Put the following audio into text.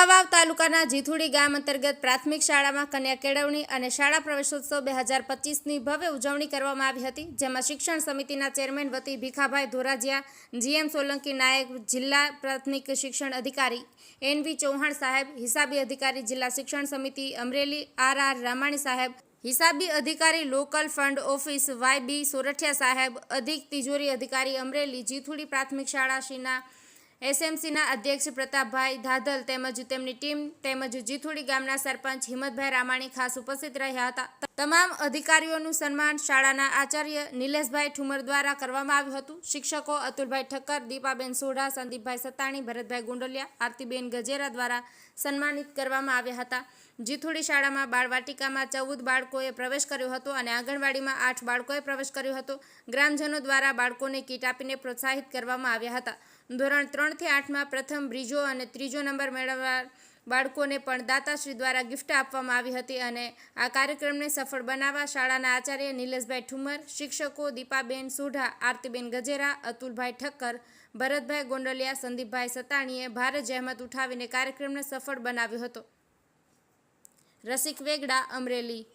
કુંકાવાવ તાલુકાના જીથુડી ગામ અંતર્ગત પ્રાથમિક શાળામાં કન્યા કેળવણી અને શાળા પ્રવેશોત્સવ બે હજાર પચીસની ભવ્ય ઉજવણી કરવામાં આવી હતી, જેમાં શિક્ષણ સમિતિના ચેરમેન વતી ભીખાભાઈ ધોરાજીયા, જીએમ સોલંકી નાયક, જિલ્લા પ્રાથમિક શિક્ષણ અધિકારી એનવી ચૌહાણ સાહેબ, હિસાબી અધિકારી જિલ્લા શિક્ષણ સમિતિ અમરેલી આર આર રામાણી સાહેબ, હિસાબી અધિકારી local fund office Y B Sorathiya સાહેબ, અધિક તિજોરી અધિકારી અમરેલી જીથુડી પ્રાથમિક શાળા શ્રીના એસએમસીના અધ્યક્ષ પ્રતાપભાઈ ધાધલ તેમજ તેમની ટીમ તેમજ જીથુડી ગામના સરપંચ હિંમતભાઈ રામાણી ખાસ ઉપસ્થિત રહ્યા હતા. તમામ અધિકારીઓનું સન્માન શાળાના આચાર્ય નિલેશભાઈ ઠુમર દ્વારા કરવામાં આવ્યું હતું. શિક્ષકો અતુલભાઈ ઠક્કર, દીપાબેન સોઢા, સંદીપભાઈ સત્તાણી, ભરતભાઈ ગુંડલિયા, આરતીબેન ગજેરા દ્વારા સન્માનિત કરવામાં આવ્યા હતા. જીથુડી શાળામાં બાળવાટિકામાં ચૌદ બાળકોએ પ્રવેશ કર્યો હતો અને આંગણવાડીમાં આઠ બાળકોએ પ્રવેશ કર્યો હતો. ગ્રામજનો દ્વારા બાળકોને કીટ આપીને પ્રોત્સાહિત કરવામાં આવ્યા હતા. ધોરણ ત્રણથી આઠમાં પ્રથમ બીજો અને ત્રીજો નંબર મેળવવા બાળકોને પણ દાતાશ્રી દ્વારા ગિફ્ટ આપવામાં આવી હતી અને આ કાર્યક્રમને સફળ બનાવવા શાળાના આચાર્ય નિલેશભાઈ ઠુમર, શિક્ષકો દીપાબેન સુઢા, આરતીબેન ગજેરા, અતુલભાઈ ઠક્કર, ભરતભાઈ ગોંડલિયા, સંદીપભાઈ સતાણીએ ભારે જહેમત ઉઠાવીને કાર્યક્રમને સફળ બનાવ્યો હતો. રસિક વેગડા, અમરેલી.